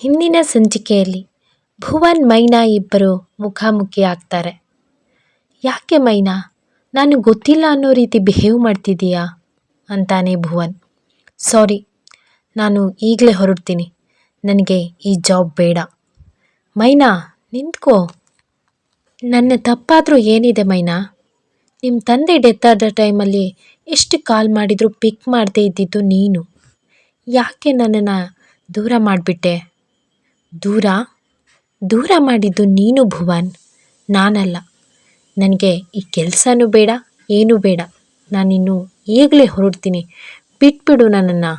ಹಿಂದಿನ ಸಂಚಿಕೆಯಲ್ಲಿ ಭುವನ್ ಮೈನಾ ಇಬ್ಬರು ಮುಖಾಮುಖಿ ಆಗ್ತಾರೆ ಯಾಕೆ ಮೈನಾ? ನಾನು ಗೊತ್ತಿಲ್ಲ ಅನ್ನೋ ರೀತಿ ಬಿಹೇವ್ ಮಾಡ್ತಿದ್ದೀಯಾ? ಅಂತಾನೆ ಭುವನ್. ಸಾರಿ, ನಾನು ಈಗಲೇ ಹೊರಡ್ತೀನಿ. ನನಗೆ ಈ ಜಾಬ್ ಬೇಡ. ಮೈನಾ, ನಿಂತ್ಕೋ. ನನ್ನ ತಪ್ಪಾದರೂ ಏನಿದೆ ಮೈನಾ? ನಿಮ್ಮ ತಂದೆ ಡೆತ್ ಆದ ಟೈಮಲ್ಲಿ ಎಷ್ಟು ಕಾಲ್ ಮಾಡಿದರೂ ಪಿಕ್ ಮಾಡದೇ ಇದ್ದಿದ್ದು ನೀನು. ಯಾಕೆ ನನ್ನನ್ನು ದೂರ ಮಾಡಿಬಿಟ್ಟೆ? ದೂರ ದೂರ ಮಾಡಿದ್ದು ನೀನು ಭುವನ್, ನಾನಲ್ಲ. ನನಗೆ ಈ ಕೆಲಸನೂ ಬೇಡ, ಏನೂ ಬೇಡ. ನಾನಿನ್ನು ಈಗಲೇ ಹೊರಡ್ತೀನಿ. ಬಿಟ್ಬಿಡು ನನ್ನನ್ನು.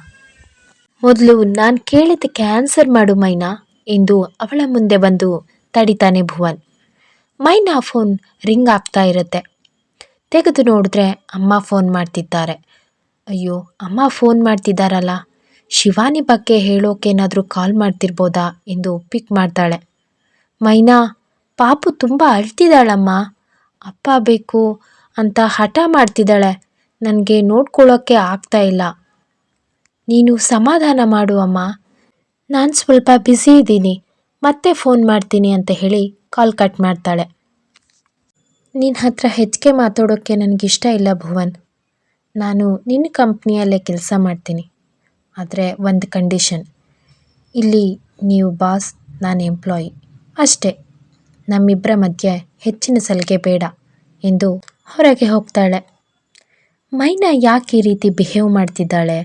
ಮೊದಲು ನಾನು ಕೇಳಿದ್ದಕ್ಕೆ ಆನ್ಸರ್ ಮಾಡು ಮೈನಾ, ಎಂದು ಅವಳ ಮುಂದೆ ಬಂದು ತಡಿತಾನೆ ಭುವನ್. ಮೈನಾ ಫೋನ್ ರಿಂಗ್ ಆಗ್ತಾ ಇರುತ್ತೆ. ತೆಗೆದು ನೋಡಿದ್ರೆ ಅಮ್ಮ ಫೋನ್ ಮಾಡ್ತಿದ್ದಾರೆ. ಅಯ್ಯೋ, ಅಮ್ಮ ಫೋನ್ ಮಾಡ್ತಿದ್ದಾರಲ್ಲ. ಶಿವಾನಿ ಬಗ್ಗೆ ಹೇಳೋಕೇನಾದರೂ ಕಾಲ್ ಮಾಡ್ತಿರ್ಬೋದಾ ಎಂದು ಪಿಕ್ ಮಾಡ್ತಾಳೆ. ಮೈನಾ, ಪಾಪು ತುಂಬ ಅಳ್ತಿದ್ದಾಳಮ್ಮ. ಅಪ್ಪ ಬೇಕು ಅಂತ ಹಠ ಮಾಡ್ತಿದ್ದಾಳೆ. ನನಗೆ ನೋಡ್ಕೊಳ್ಳೋಕ್ಕೆ ಆಗ್ತಾ ಇಲ್ಲ. ನೀನು ಸಮಾಧಾನ ಮಾಡು ಅಮ್ಮ. ನಾನು ಸ್ವಲ್ಪ ಬ್ಯುಸಿ ಇದ್ದೀನಿ. ಮತ್ತೆ ಫೋನ್ ಮಾಡ್ತೀನಿ ಅಂತ ಹೇಳಿ ಕಾಲ್ ಕಟ್ ಮಾಡ್ತಾಳೆ. ನಿನ್ನ ಹತ್ರ ಹೆಚ್ಚಿಗೆ ಮಾತಾಡೋಕ್ಕೆ ನನಗಿಷ್ಟ ಇಲ್ಲ ಭುವನ್. ನಾನು ನಿನ್ನ ಕಂಪ್ನಿಯಲ್ಲೇ ಕೆಲಸ ಮಾಡ್ತೀನಿ. ಆದರೆ ಒಂದು ಕಂಡೀಷನ್ ಇಲ್ಲಿ ನೀವು ಬಾಸ್ ನಾನು ಎಂಪ್ಲಾಯಿ ಅಷ್ಟೇ. ನಮ್ಮಿಬ್ಬರ ಮಧ್ಯೆ ಹೆಚ್ಚಿನ ಸಲಿಗೆ ಬೇಡ ಎಂದು ಹೊರಗೆ ಹೋಗ್ತಾಳೆ. ಮೈನಾ ಯಾಕೆ ಈ ರೀತಿ ಬಿಹೇವ್ ಮಾಡ್ತಿದ್ದಾಳೆ?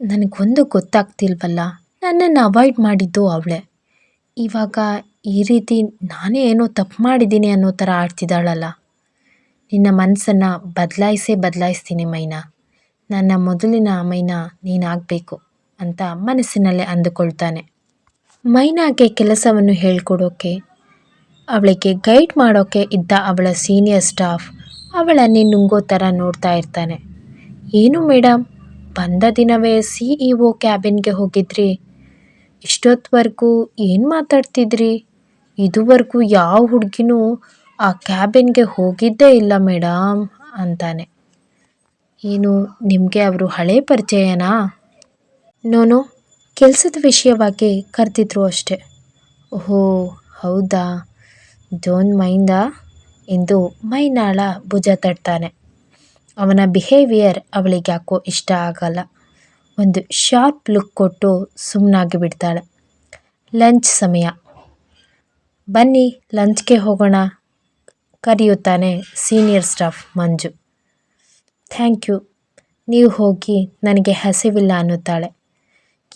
ನನಗೊಂದು ಗೊತ್ತಾಗ್ತಿಲ್ವಲ್ಲ? ನನ್ನನ್ನು ಅವಾಯ್ಡ್ ಮಾಡಿದ್ದು ಅವಳೆ. ಇವಾಗ ಈ ರೀತಿ ನಾನೇ ಏನೋ ತಪ್ಪು ಮಾಡಿದ್ದೀನಿ ಅನ್ನೋ ಥರ ಆಡ್ತಿದ್ದಾಳಲ್ಲ. ನಿನ್ನ ಮನಸ್ಸನ್ನು ಬದಲಾಯಿಸೇ ಬದಲಾಯಿಸ್ತೀನಿ ಮೈನಾ. ನನ್ನ ಮೊದಲಿನ ಮೈನಾ ನೀನಾಗಬೇಕು ಅಂತ ಮನಸ್ಸಿನಲ್ಲೇ ಅಂದುಕೊಳ್ತಾನೆ. ಮೈನಾಗೆ ಕೆಲಸವನ್ನು ಹೇಳ್ಕೊಡೋಕೆ, ಅವಳಿಗೆ ಗೈಡ್ ಮಾಡೋಕ್ಕೆ ಇದ್ದ ಅವಳ ಸೀನಿಯರ್ ಸ್ಟಾಫ್ ಅವಳನ್ನೇ ನುಂಗೋ ಥರ ನೋಡ್ತಾ ಇರ್ತಾನೆ. ಏನು ಮೇಡಮ್ ಬಂದ ದಿನವೇ ಸಿ ಇ ಒ ಕ್ಯಾಬಿನ್ಗೆ ಹೋಗಿದ್ರಿ? ಇಷ್ಟೊತ್ತವರೆಗೂ ಏನು ಮಾತಾಡ್ತಿದ್ರಿ? ಇದುವರೆಗೂ ಯಾವ ಹುಡುಗಿನೂ ಆ ಕ್ಯಾಬಿನ್ಗೆ ಹೋಗಿದ್ದೇ ಇಲ್ಲ ಮೇಡಮ್ ಅಂತಾನೆ. ಏನು, ನಿಮಗೆ ಅವರು ಹಳೆ ಪರಿಚಯನಾ? ನೋನು, ಕೆಲಸದ ವಿಷಯವಾಗಿ ಕರೆದಿದ್ರು ಅಷ್ಟೆ. ಓಹೋ, ಹೌದಾ? ಜೋನ್ ಮೈಂದಾ? ಎಂದು ಮೈನಾಳ ಭುಜ ತಟ್ತಾನೆ. ಅವನ ಬಿಹೇವಿಯರ್ ಅವಳಿಗೆ ಯಾಕೋ ಇಷ್ಟ ಆಗಲ್ಲ. ಒಂದು ಶಾರ್ಪ್ ಲುಕ್ ಕೊಟ್ಟು ಸುಮ್ಮನಾಗಿ ಬಿಡ್ತಾಳೆ. ಲಂಚ್ ಸಮಯ. ಬನ್ನಿ, ಲಂಚ್ಗೆ ಹೋಗೋಣ, ಕರೆಯುತ್ತಾನೆ senior staff Manju. Thank you. ನೀವು ಹೋಗಿ ನನಗೆ ಹಸಿವಿಲ್ಲ ಅನ್ನುತ್ತಾಳೆ.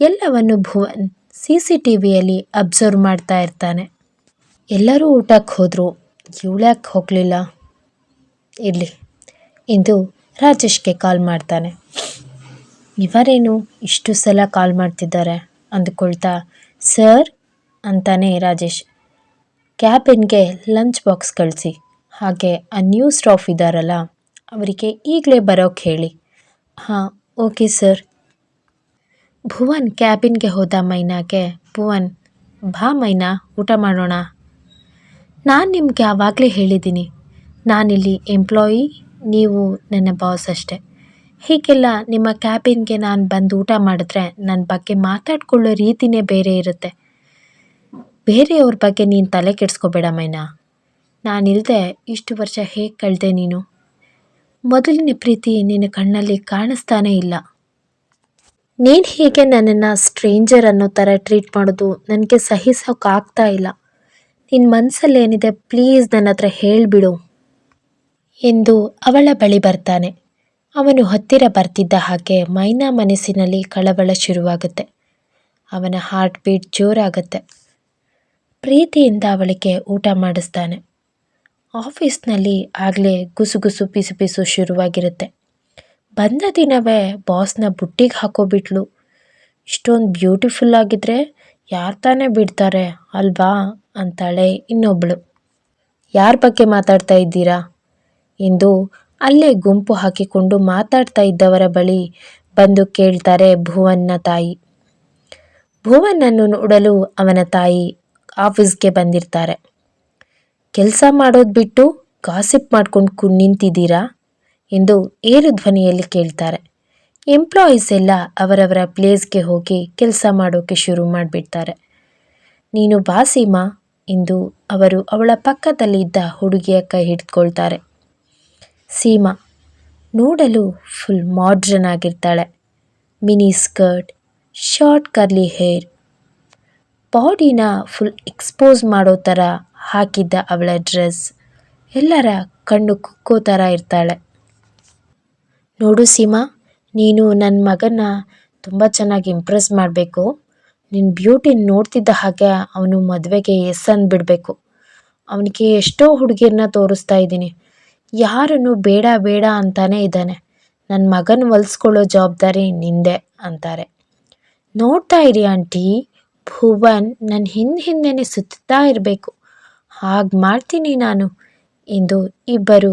ಎಲ್ಲವನ್ನು ಭುವನ್ ಸಿ ಸಿ ಟಿ ವಿಯಲ್ಲಿ ಅಬ್ಸರ್ವ್ ಮಾಡ್ತಾ ಇರ್ತಾನೆ. ಎಲ್ಲರೂ ಊಟಕ್ಕೆ ಹೋದರು. ಇವಳ್ಯಾಕೆ ಹೋಗಲಿಲ್ಲ? ಇರಲಿ. ಇಂದು ರಾಜೇಶ್ಗೆ ಕಾಲ್ ಮಾಡ್ತಾನೆ. ಇವರೇನು ಇಷ್ಟು ಸಲ ಕಾಲ್ ಮಾಡ್ತಿದ್ದಾರೆ? ಅಂದುಕೊಳ್ತಾ, ಸರ್, ಅಂತಾನೆ ರಾಜೇಶ್. ಕ್ಯಾಬಿನ್ಗೆ ಲಂಚ್ ಬಾಕ್ಸ್ ಕಳಿಸಿ. ಹಾಗೆ ಆ ನ್ಯೂ ಸ್ಟಾಫ್ ಇದ್ದಾರಲ್ಲ ಅವರಿಗೆ ಈಗಲೇ ಬರೋಕ್ಕೆ ಹೇಳಿ. ಹಾಂ, ಓಕೆ ಸರ್. ಭುವನ್ ಕ್ಯಾಬಿನ್ಗೆ ಹೋದ ಮೈನಾಗೆ, ಭುವನ್, ಬಾ ಮೈನಾ, ಊಟ ಮಾಡೋಣ. ನಾನು ನಿಮಗೆ ಆವಾಗಲೇ ಹೇಳಿದ್ದೀನಿ ನಾನಿಲ್ಲಿ ಎಂಪ್ಲಾಯಿ, ನೀವು ನನ್ನ ಬಾಸ್ ಅಷ್ಟೆ. ಹೀಗೆಲ್ಲ ನಿಮ್ಮ ಕ್ಯಾಬಿನ್ಗೆ ನಾನು ಬಂದು ಊಟ ಮಾಡಿದ್ರೆ ನನ್ನ ಬಗ್ಗೆ ಮಾತಾಡ್ಕೊಳ್ಳೋ ರೀತಿನೇ ಬೇರೆ ಇರುತ್ತೆ. ಬೇರೆಯವ್ರ ಬಗ್ಗೆ ನೀನು ತಲೆ ಕೆಡಿಸ್ಕೋಬೇಡ ಮೈನಾ. ನಾನಿಲ್ಲದೆ ಇಷ್ಟು ವರ್ಷ ಹೇಗೆ ಕಳೆದೆ ನೀನು? ಮೊದಲಿನ ಪ್ರೀತಿ ನಿನ್ನ ಕಣ್ಣಲ್ಲಿ ಕಾಣಿಸ್ತಾನೇ ಇಲ್ಲ. ನೀನು ಹೀಗೆ ನನ್ನನ್ನು ಸ್ಟ್ರೇಂಜರ್ ಅನ್ನೋ ಥರ ಟ್ರೀಟ್ ಮಾಡೋದು ನನಗೆ ಸಹಿಸೋಕ್ಕಾಗ್ತಾ ಇಲ್ಲ. ನಿನ್ನ ಮನಸ್ಸಲ್ಲಿ ಏನಿದೆ ಪ್ಲೀಸ್ ನನ್ನ ಹತ್ರ ಹೇಳಿಬಿಡು ಎಂದು ಅವಳ ಬಳಿ ಬರ್ತಾನೆ. ಅವನು ಹತ್ತಿರ ಬರ್ತಿದ್ದ ಹಾಗೆ ಮೈನಾ ಮನಸ್ಸಿನಲ್ಲಿ ಕಳವಳ ಶುರುವಾಗುತ್ತೆ. ಅವನ ಹಾರ್ಟ್ ಬೀಟ್ ಜೋರಾಗುತ್ತೆ. ಪ್ರೀತಿಯಿಂದ ಅವಳಿಗೆ ಊಟ ಮಾಡಿಸ್ತಾನೆ. ಆಫೀಸ್ನಲ್ಲಿ ಆಗಲೇ ಗುಸುಗುಸು ಪಿಸು ಪಿಸು ಶುರುವಾಗಿರುತ್ತೆ. ಬಂದ ದಿನವೇ ಬಾಸ್ನ ಬುಟ್ಟಿಗೆ ಹಾಕೋಬಿಟ್ಲು. ಇಷ್ಟೊಂದು ಬ್ಯೂಟಿಫುಲ್ ಆಗಿದ್ರೆ ಯಾರು ತಾನೇ ಬಿಡ್ತಾರೆ ಅಲ್ವಾ ಅಂತಾಳೆ ಇನ್ನೊಬ್ಬಳು ಯಾರ ಬಗ್ಗೆ ಮಾತಾಡ್ತಾ ಇದ್ದೀರಾ? ಎಂದು ಅಲ್ಲೇ ಗುಂಪು ಹಾಕಿಕೊಂಡು ಮಾತಾಡ್ತಾ ಇದ್ದವರ ಬಳಿ ಬಂದು ಕೇಳ್ತಾರೆ ಭುವನ್ನ ತಾಯಿ. ಭುವನ್ನನ್ನು ನೋಡಲು ಅವನ ತಾಯಿ ಆಫೀಸ್ಗೆ ಬಂದಿರ್ತಾರೆ. ಕೆಲಸ ಮಾಡೋದು ಬಿಟ್ಟು ಗಾಸಿಪ್ ಮಾಡ್ಕೊಂಡು ನಿಂತಿದ್ದೀರಾ? ಎಂದು ಏರು ಧ್ವನಿಯಲ್ಲಿ ಕೇಳ್ತಾರೆ. ಎಂಪ್ಲಾಯೀಸ್ ಎಲ್ಲ ಅವರವರ ಪ್ಲೇಸ್ಗೆ ಹೋಗಿ ಕೆಲಸ ಮಾಡೋಕ್ಕೆ ಶುರು ಮಾಡಿಬಿಡ್ತಾರೆ. ನೀನು ಬಾ ಸೀಮಾ, ಎಂದು ಅವರು ಅವಳ ಪಕ್ಕದಲ್ಲಿದ್ದ ಹುಡುಗಿಯ ಕೈ ಹಿಡಿದುಕೊಳ್ತಾರೆ ಸೀಮಾ ನೋಡಲು full modern ಆಗಿರ್ತಾಳೆ. Mini skirt short curly hair ಬಾಡಿನ ಫುಲ್ ಎಕ್ಸ್ಪೋಸ್ ಮಾಡೋ ಥರ ಹಾಕಿದ್ದ ಅವಳ ಡ್ರೆಸ್. ಎಲ್ಲರ ಕಣ್ಣು ಕುಕ್ಕೋ ಥರ ಇರ್ತಾಳೆ. ನೋಡು ಸೀಮಾ, ನೀನು ನನ್ನ ಮಗನ ತುಂಬ ಚೆನ್ನಾಗಿ ಇಂಪ್ರೆಸ್ ಮಾಡಬೇಕು. ನಿನ್ನ ಬ್ಯೂಟಿ ನೋಡ್ತಿದ್ದ ಹಾಗೆ ಅವನು ಮದುವೆಗೆ ಎಸ್ ಅಂದ್ಬಿಡಬೇಕು ಅವನಿಗೆ ಎಷ್ಟೋ ಹುಡುಗಿರನ್ನ ತೋರಿಸ್ತಾ ಇದ್ದೀನಿ. ಯಾರನ್ನು ಬೇಡ ಬೇಡ ಅಂತಾನೆ ಇದ್ದಾನೆ. ನನ್ನ ಮಗನ ಹೊಲಿಸ್ಕೊಳ್ಳೋ ಜವಾಬ್ದಾರಿ ನಿಂದೆ ಅಂತಾರೆ. ನೋಡ್ತಾ ಇರಿ ಆಂಟಿ, ಭುವನ್ ನನ್ನ ಹಿಂದೆ ಹಿಂದೆನೆ ಸುತ್ತಾ ಇರಬೇಕು. ಹಾಗೆ ಮಾಡ್ತೀನಿ ನಾನು. ಎಂದು ಇಬ್ಬರು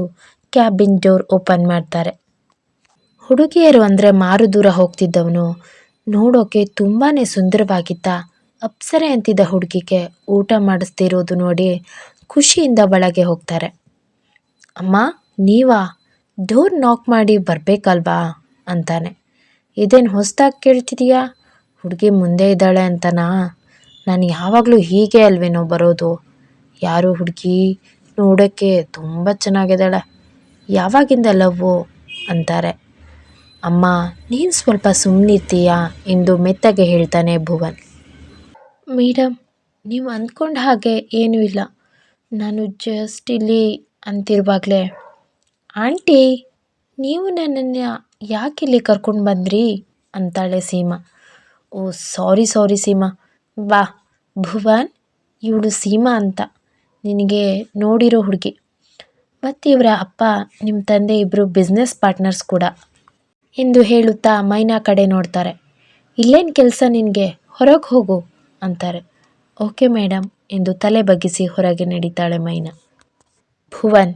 ಕ್ಯಾಬಿನ್ ಡೋರ್ ಓಪನ್ ಮಾಡ್ತಾರೆ. ಹುಡುಗಿಯರು ಅಂದರೆ ಮಾರು ದೂರ ಹೋಗ್ತಿದ್ದವನು. ನೋಡೋಕೆ ತುಂಬಾ ಸುಂದರವಾಗಿದ್ದ, ಅಪ್ಸರೆ ಅಂತಿದ್ದ ಹುಡುಗಿಗೆ ಊಟ ಮಾಡಿಸ್ತಿರೋದು ನೋಡಿ ಖುಷಿಯಿಂದ ಒಳಗೆ ಹೋಗ್ತಾರೆ. ಅಮ್ಮ, ನೀವಾ? ಡೋರ್ ನಾಕ್ ಮಾಡಿ ಬರಬೇಕಲ್ವಾ? ಅಂತಾನೆ. ಇದೇನು ಹೊಸ್ದಾಗಿ ಕೇಳ್ತಿದೀಯಾ? ಹುಡುಗಿ ಮುಂದೆ ಇದ್ದಾಳೆ ಅಂತನಾ? ನಾನು ಯಾವಾಗಲೂ ಹೀಗೆ ಅಲ್ವೇನೋ ಬರೋದು. ಯಾರು ಹುಡುಗಿ ನೋಡೋಕ್ಕೆ ತುಂಬ ಚೆನ್ನಾಗಿದ್ದಾಳೆ. ಯಾವಾಗಿಂದ ಲವ್ವು? ಅಂತಾರೆ. ಅಮ್ಮ, ನೀನು ಸ್ವಲ್ಪ ಸುಮ್ಮನಿರ್ತೀಯಾ ಎಂದು ಮೆತ್ತಗೆ ಹೇಳ್ತಾನೆ ಭುವನ್. ಮೇಡಮ್ ನೀವು ಅಂದ್ಕೊಂಡ ಹಾಗೆ ಏನೂ ಇಲ್ಲ. ನಾನು ಜಸ್ಟ್ ಇಲ್ಲಿ ಅಂತಿರುವಾಗಲೇ. ಆಂಟಿ, ನೀವು ನನ್ನನ್ನು ಯಾಕೆ ಇಲ್ಲಿ ಕರ್ಕೊಂಡು ಬಂದ್ರಿ? ಅಂತಾಳೆ ಸೀಮಾ. ಓ ಸಾರಿ ಸಾರಿ ಸೀಮಾ. ಬಾ, ಭುವನ್, ಇವಳು ಸೀಮಾ ಅಂತ. ನಿನಗೆ ನೋಡಿರೋ ಹುಡುಗಿ. ಮತ್ತು ಇವರ ಅಪ್ಪ ನಿಮ್ಮ ತಂದೆ ಇಬ್ಬರು ಬಿಸ್ನೆಸ್ ಪಾರ್ಟ್ನರ್ಸ್ ಕೂಡ. ಎಂದು ಹೇಳುತ್ತಾ ಮೈನಾ ಕಡೆ ನೋಡ್ತಾರೆ. ಇಲ್ಲೇನು ಕೆಲಸ ನಿನಗೆ? ಹೊರಗೆ ಹೋಗು, ಅಂತಾರೆ. ಓಕೆ ಮೇಡಮ್ ಎಂದು ತಲೆ ಬಗ್ಗಿಸಿ ಹೊರಗೆ ನಡೀತಾಳೆ ಮೈನಾ. ಭುವನ್,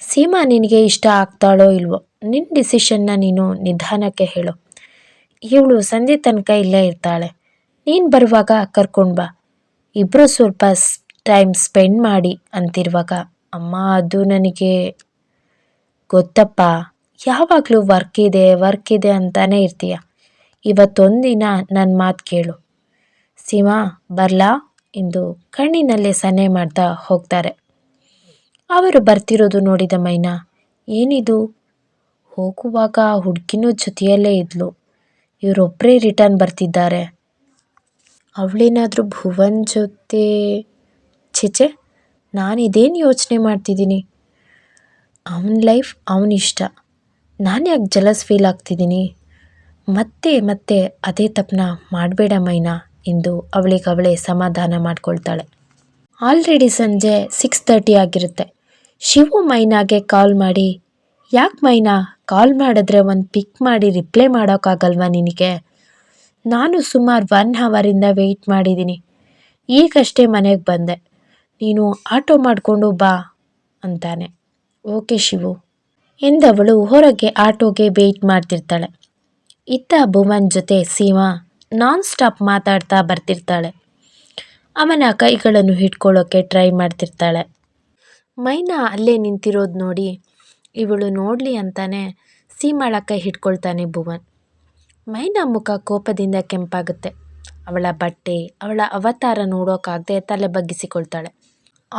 ಸೀಮಾ ನಿನಗೆ ಇಷ್ಟ ಆಗ್ತಾಳೋ ಇಲ್ವೋ? ನಿನ್ನ ಡಿಸಿಷನ್ನ ನೀನು ನಿಧಾನಕ್ಕೆ ಹೇಳು. ಇವಳು ಸಂಜೆ ತನಕ ಇಲ್ಲೇ ಇರ್ತಾಳೆ. ನೀನು ಬರುವಾಗ ಕರ್ಕೊಂಡು ಬಾ. ಇಬ್ಬರು ಸ್ವಲ್ಪ ಟೈಮ್ ಸ್ಪೆಂಡ್ ಮಾಡಿ ಅಂತಿರುವಾಗ, ಅಮ್ಮ, ಅದು ನನಗೆ ಗೊತ್ತಪ್ಪ, ಯಾವಾಗಲೂ ವರ್ಕ್ ಇದೆ ವರ್ಕ್ ಇದೆ ಅಂತಾನೆ ಇರ್ತೀಯ. ಇವತ್ತೊಂದಿನ ನನ್ನ ಮಾತು ಕೇಳು. ಸೀಮಾ, ಬರಲಾ? ಎಂದು ಕಣ್ಣಿನಲ್ಲೇ ಸನ್ನೆ ಮಾಡ್ತಾ ಹೋಗ್ತಾರೆ. ಅವರು ಬರ್ತಿರೋದು ನೋಡಿದ ಮೈನಾ, ಏನಿದು? ಹೋಗುವಾಗ ಹುಡುಗಿನೂ ಜೊತೆಯಲ್ಲೇ ಇದ್ಲು. ಇವರೊಬ್ಬರೇ ರಿಟರ್ನ್ ಬರ್ತಿದ್ದಾರೆ. ಅವಳೇನಾದರೂ ಭುವನ್ ಜೊತೆ ಛೆಚೆ ನಾನು ಯೋಚನೆ ಮಾಡ್ತಿದ್ದೀನಿ? ಅವನ ಲೈಫ್ ಅವನಿಷ್ಟ ನಾನು ಯಾಕೆ ಜಲಸ್ ಫೀಲ್ ಆಗ್ತಿದ್ದೀನಿ? ಮತ್ತೆ ಮತ್ತೆ ಅದೇ ತಪ್ಪನ್ನ ಮಾಡಬೇಡ ಮೈನಾ ಎಂದು ಅವಳಿಗವಳೇ ಸಮಾಧಾನ ಮಾಡ್ಕೊಳ್ತಾಳೆ. ಆಲ್ರೆಡಿ ಸಂಜೆ ಸಿಕ್ಸ್ ತರ್ಟಿ ಆಗಿರುತ್ತೆ. ಶಿವು ಮೈನಾಗೆ ಕಾಲ್ ಮಾಡಿ, ಯಾಕೆ ಮೈನಾ ಕಾಲ್ ಮಾಡಿದ್ರೆ ಒಂದು ಪಿಕ್ ಮಾಡಿ ರಿಪ್ಲೈ ಮಾಡೋಕ್ಕಾಗಲ್ವಾ ನಿನಗೆ? ನಾನು ಸುಮಾರು ಒನ್ ಹವರಿಂದ ವೆಯ್ಟ್ ಮಾಡಿದ್ದೀನಿ. ಈಗಷ್ಟೇ ಮನೆಗೆ ಬಂದೆ. ನೀನು ಆಟೋ ಮಾಡಿಕೊಂಡು ಬಾ ಅಂತಾನೆ. ಓಕೆ ಶಿವು ಎಂದವಳು ಹೊರಗೆ ಆಟೋಗೆ ವೆಯ್ಟ್ ಮಾಡ್ತಿರ್ತಾಳೆ. ಇತ್ತ ಭುವನ್ ಜೊತೆ ಸೀಮಾ ನಾನ್ ಸ್ಟಾಪ್ ಮಾತಾಡ್ತಾ ಬರ್ತಿರ್ತಾಳೆ. ಅವನ ಕೈಗಳನ್ನು ಹಿಡ್ಕೊಳ್ಳೋಕೆ ಟ್ರೈ ಮಾಡ್ತಿರ್ತಾಳೆ. ಮೈನಾ ಅಲ್ಲೇ ನಿಂತಿರೋದು ನೋಡಿ ಇವಳು ನೋಡಲಿ ಅಂತಾನೆ ಸೀಮಾಳ ಕೈ ಹಿಡ್ಕೊಳ್ತಾನೆ ಭುವನ್. ಮೈನಾ ಮುಖ ಕೋಪದಿಂದ ಕೆಂಪಾಗುತ್ತೆ. ಅವಳ ಬಟ್ಟೆ, ಅವಳ ಅವತಾರ ನೋಡೋಕ್ಕಾಗದೆ ತಲೆ ಬಗ್ಗಿಸಿಕೊಳ್ತಾಳೆ.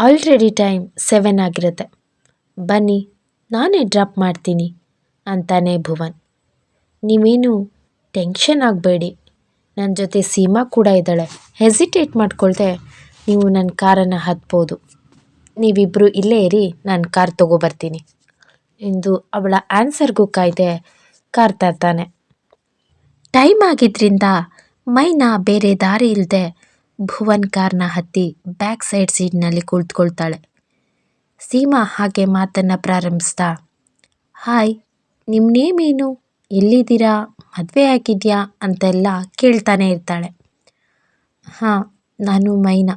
ಆಲ್ರೆಡಿ ಟೈಮ್ ಸೆವೆನ್ ಆಗಿರುತ್ತೆ. ಬನ್ನಿ, ನಾನೇ ಡ್ರಾಪ್ ಮಾಡ್ತೀನಿ ಅಂತಾನೆ ಭುವನ್. ನೀವೇನು ಟೆನ್ಷನ್ ಆಗಬೇಡಿ. ನನ್ನ ಜೊತೆ ಸೀಮಾ ಕೂಡ ಇದ್ದಾಳೆ. ಹೆಸಿಟೇಟ್ ಮಾಡ್ಕೊಳ್ದೆ ನೀವು ನನ್ನ ಕಾರನ್ನು ಹತ್ಬೋದು. ನೀವಿಬ್ಬರು ಇಲ್ಲೇ ಇರಿ, ನಾನು ಕಾರ್ ತೊಗೊಬರ್ತೀನಿ ಎಂದು ಅವಳ ಆನ್ಸರ್ಗೂ ಕಾಯ್ದೆ ಕಾರ್ ತರ್ತಾನೆ. ಟೈಮ್ ಆಗಿದ್ದರಿಂದ ಮೈನ ಬೇರೆ ದಾರಿ ಇಲ್ಲದೆ ಭುವನ್ ಕಾರ್ನ ಹತ್ತಿ ಬ್ಯಾಕ್ ಸೈಡ್ ಸೀಟ್ನಲ್ಲಿ ಕುಳಿತುಕೊಳ್ತಾಳೆ. ಸೀಮಾ ಹಾಗೆ ಮಾತನ್ನು ಪ್ರಾರಂಭಿಸ್ತಾ, ಹಾಯ್ ನಿಮ್ಮ ನೇಮ್ ಏನು ಎಲ್ಲಿದ್ದೀರಾ? ಮದುವೆ ಆಗಿದೆಯಾ? ಅಂತೆಲ್ಲ ಕೇಳ್ತಾನೆ ಇರ್ತಾಳೆ. ಹಾಂ, ನಾನು ಮೈನಾ.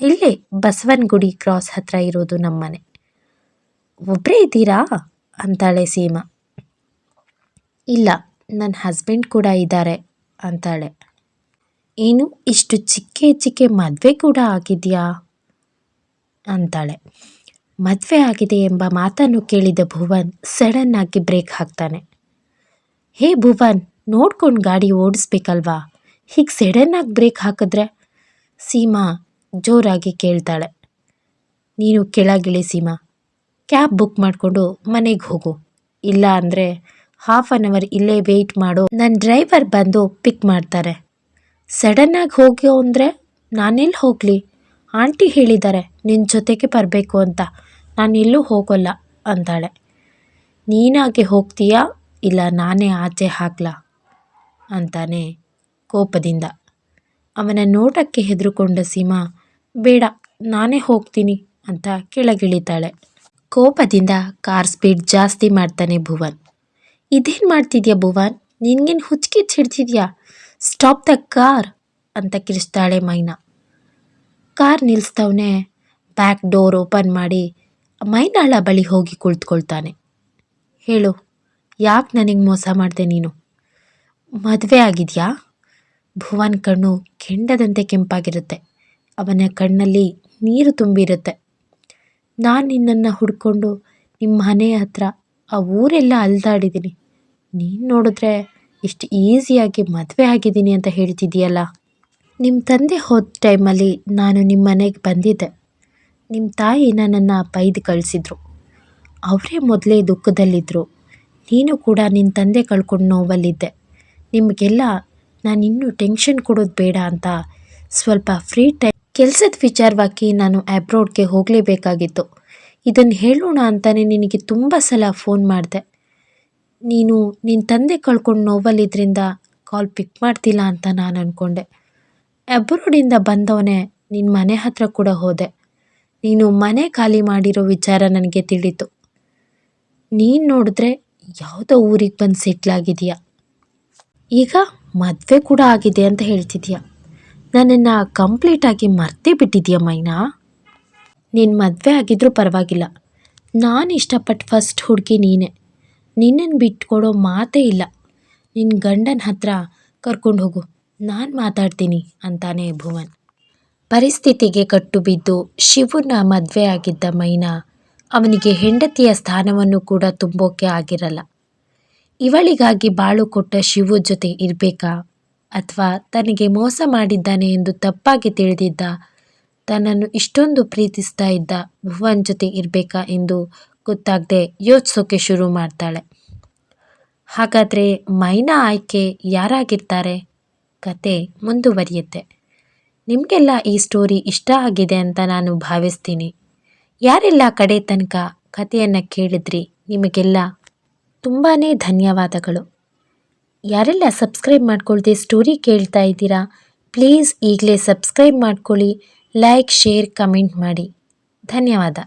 ಇಲ್ಲೇ ಬಸವನಗುಡಿ ಕ್ರಾಸ್ ಹತ್ರ ಇರೋದು ನಮ್ಮನೆ. ಒಬ್ಬರೇ ಇದ್ದೀರಾ? ಅಂತಾಳೆ ಸೀಮಾ. ಇಲ್ಲ ನನ್ನ ಹಸ್ಬೆಂಡ್ ಕೂಡ ಇದ್ದಾರೆ, ಅಂತಾಳೆ. ಏನು? ಇಷ್ಟು ಚಿಕ್ಕ ಚಿಕ್ಕ ಮದುವೆ ಕೂಡ ಆಗಿದೆಯಾ? ಅಂತಾಳೆ. ಮದುವೆ ಆಗಿದೆ ಎಂಬ ಮಾತನ್ನು ಕೇಳಿದ ಭುವನ್ ಸಡನ್ ಆಗಿ ಬ್ರೇಕ್ ಹಾಕ್ತಾನೆ. ಹೇ ಭುವನ್, ನೋಡ್ಕೊಂಡು ಗಾಡಿ ಓಡಿಸ್ಬೇಕಲ್ವಾ? ಹೀಗೆ ಸಡನ್ನಾಗಿ ಬ್ರೇಕ್ ಹಾಕಿದ್ರೆ? ಸೀಮಾ ಜೋರಾಗಿ ಕೇಳ್ತಾಳೆ. ನೀನು ಕೆಳಗಿಳಿ ಸೀಮಾ. ಕ್ಯಾಬ್ ಬುಕ್ ಮಾಡಿಕೊಂಡು ಮನೆಗೆ ಹೋಗು. ಇಲ್ಲ ಅಂದರೆ ಹಾಫ್ ಆನ್ ಅವರ್ ಇಲ್ಲೇ ವೆಯ್ಟ್ ಮಾಡು. ನನ್ನ ಡ್ರೈವರ್ ಬಂದು ಪಿಕ್ ಮಾಡ್ತಾರೆ. ಸಡನ್ನಾಗಿ ಹೋಗ್ಯೋ ಅಂದರೆ ನಾನೆಲ್ಲಿ ಹೋಗಲಿ? ಆಂಟಿ ಹೇಳಿದ್ದಾರೆ ನಿನ್ನ ಜೊತೆಗೆ ಬರಬೇಕು ಅಂತ. ನಾನೆಲ್ಲೂ ಹೋಗೋಲ್ಲ ಅಂತಾಳೆ ನೀನಾಗೆ ಹೋಗ್ತೀಯಾ? ಇಲ್ಲ, ನಾನೇ ಆಚೆ ಹಾಕ್ಲಾ? ಅಂತಾನೆ ಕೋಪದಿಂದ. ಅವನ ನೋಟಕ್ಕೆ ಹೆದರುಕೊಂಡ ಸೀಮಾ, ಬೇಡ, ನಾನೇ ಹೋಗ್ತೀನಿ ಅಂತ ಕೆಳಗಿಳಿತಾಳೆ. ಕೋಪದಿಂದ ಕಾರ್ ಸ್ಪೀಡ್ ಜಾಸ್ತಿ ಮಾಡ್ತಾನೆ ಭುವನ್. ಇದೇನು ಮಾಡ್ತಿದ್ಯಾ ಭುವನ್? ನಿನ್ಗೇನು ಹುಚ್ಚಿಗೆ ಹಿಡ್ತಿದ್ಯಾ ಸ್ಟಾಪ್ ದ ಕಾರ್ ಅಂತ ಕಿರಿಸ್ತಾಳೆ ಮೈನಾ. ಕಾರ್ ನಿಲ್ಲಿಸ್ತವನೆ ಬ್ಯಾಕ್ ಡೋರ್ ಓಪನ್ ಮಾಡಿ ಮೈನಾಳ ಬಳಿ ಹೋಗಿ ಕುಳಿತುಕೊಳ್ತಾನೆ. ಹೇಳು, ಯಾಕೆ ನನಗೆ ಮೋಸ ಮಾಡಿದೆ ನೀನು? ಮದುವೆ ಆಗಿದೆಯಾ? ಭುವನ್ ಕಣ್ಣು ಕೆಂಡದಂತೆ ಕೆಂಪಾಗಿರುತ್ತೆ. ಅವನ ಕಣ್ಣಲ್ಲಿ ನೀರು ತುಂಬಿರುತ್ತೆ. ನಾನು ನಿನ್ನನ್ನು ಹುಡ್ಕೊಂಡು ನಿಮ್ಮ ಮನೆ ಹತ್ರ ಆ ಊರೆಲ್ಲ ಅಲ್ದಾಡಿದ್ದೀನಿ ನೀನು ನೋಡಿದ್ರೆ ಎಷ್ಟು ಈಸಿಯಾಗಿ ಮದುವೆ ಆಗಿದ್ದೀನಿ ಅಂತ ಹೇಳ್ತಿದ್ದೀಯಲ್ಲ? ನಿಮ್ಮ ತಂದೆ ಹೋದ ಟೈಮಲ್ಲಿ ನಾನು ನಿಮ್ಮ ಮನೆಗೆ ಬಂದಿದ್ದೆ. ನಿಮ್ಮ ತಾಯಿ ನನ್ನನ್ನು ಬೈದು ಕಳಿಸಿದ್ರು. ಅವರೇ ಮೊದಲೇ ದುಃಖದಲ್ಲಿದ್ದರು ನೀನು ಕೂಡ ನಿನ್ನ ತಂದೆ ಕಳ್ಕೊಂಡು ನೋವಲ್ಲಿದ್ದೆ. ನಿಮಗೆಲ್ಲ ನಾನು ಇನ್ನೂ ಟೆನ್ಷನ್ ಕೊಡೋದು ಬೇಡ ಅಂತ ಸ್ವಲ್ಪ ಫ್ರೀ ಟೈಮ್ ಕೆಲಸದ ವಿಚಾರವಾಗಿ ನಾನು ಅಬ್ರೋಡ್ಗೆ ಹೋಗಲೇಬೇಕಾಗಿತ್ತು. ಇದನ್ನು ಹೇಳೋಣ ಅಂತಲೇ ನಿನಗೆ ತುಂಬ ಸಲ ಫೋನ್ ಮಾಡಿದೆ. ನೀನು ನಿನ್ನ ತಂದೆ ಕಳ್ಕೊಂಡು ನೋವಲ್ಲಿದ್ದರಿಂದ ಕಾಲ್ ಪಿಕ್ ಮಾಡ್ತಿಲ್ಲ ಅಂತ ನಾನು ಅಂದ್ಕೊಂಡೆ ಅಬ್ರೋಡಿಂದ ಬಂದವನೇ ನಿನ್ನ ಮನೆ ಹತ್ರ ಕೂಡ ಹೋದೆ. ನೀನು ಮನೆ ಖಾಲಿ ಮಾಡಿರೋ ವಿಚಾರ ನನಗೆ ತಿಳಿತು. ನೀನು ನೋಡಿದ್ರೆ ಯಾವುದೋ ಊರಿಗೆ ಬಂದು ಸೆಟ್ಲಾಗಿದೆಯಾ ಈಗ ಮದುವೆ ಕೂಡ ಆಗಿದೆ ಅಂತ ಹೇಳ್ತಿದ್ಯಾ? ನನ್ನನ್ನು ಕಂಪ್ಲೀಟಾಗಿ ಮರ್ತೇ ಬಿಟ್ಟಿದ್ಯಾ ಮೈನಾ? ನೀನು ಮದುವೆ ಆಗಿದ್ರೂ ಪರವಾಗಿಲ್ಲ. ನಾನು ಇಷ್ಟಪಟ್ಟು ಫಸ್ಟ್ ಹುಡುಗಿ ನೀನೇ. ನಿನ್ನನ್ನು ಬಿಟ್ಕೊಡೋ ಮಾತೇ ಇಲ್ಲ. ನಿನ್ನ ಗಂಡನ ಹತ್ರ ಕರ್ಕೊಂಡು ಹೋಗು. ನಾನು ಮಾತಾಡ್ತೀನಿ ಅಂತಾನೆ ಭುವನ್. ಪರಿಸ್ಥಿತಿಗೆ ಕಟ್ಟು ಬಿದ್ದು ಶಿವನ ಮದುವೆ ಆಗಿದ್ದ ಮೈನಾ ಅವನಿಗೆ ಹೆಂಡತಿಯ ಸ್ಥಾನವನ್ನು ಕೂಡ ತುಂಬೋಕೆ ಆಗಿರಲ್ಲ. ಇವಳಿಗಾಗಿ ಬಾಳು ಕೊಟ್ಟ ಶಿವು ಜೊತೆ ಇರಬೇಕಾ? ಅಥವಾ ತನಗೆ ಮೋಸ ಮಾಡಿದ್ದಾನೆ ಎಂದು ತಪ್ಪಾಗಿ ತಿಳಿದಿದ್ದ ತನ್ನನ್ನು ಇಷ್ಟೊಂದು ಪ್ರೀತಿಸ್ತಾ ಇದ್ದ ಭುವನ್ ಜೊತೆ ಇರಬೇಕಾ ಎಂದು ಗೊತ್ತಾಗದೆ ಯೋಚಿಸೋಕೆ ಶುರು ಮಾಡ್ತಾಳೆ. ಹಾಗಾದರೆ ಮೈನಾ ಆಯ್ಕೆ ಯಾರಾಗಿರ್ತಾರೆ? ಕತೆ ಮುಂದುವರಿಯುತ್ತೆ. ನಿಮಗೆಲ್ಲ ಈ ಸ್ಟೋರಿ ಇಷ್ಟ ಆಗಿದೆ ಅಂತ ನಾನು ಭಾವಿಸ್ತೀನಿ. ಯಾರೆಲ್ಲ ಕಡೆ ತನಕ ಕಥೆಯನ್ನು ಕೇಳಿದ್ರಿ? ನಿಮಗೆಲ್ಲ ತುಂಬಾ ಧನ್ಯವಾದಗಳು. ಯಾರೆಲ್ಲ ಸಬ್ಸ್ಕ್ರೈಬ್ ಮಾಡ್ಕೊಳ್ದೆ ಸ್ಟೋರಿ ಕೇಳ್ತಾ ಇದ್ದೀರಾ, ಪ್ಲೀಸ್ ಈಗಲೇ ಸಬ್ಸ್ಕ್ರೈಬ್ ಮಾಡ್ಕೊಳ್ಳಿ, ಲೈಕ್, ಶೇರ್, ಕಮೆಂಟ್ ಮಾಡಿ. ಧನ್ಯವಾದ.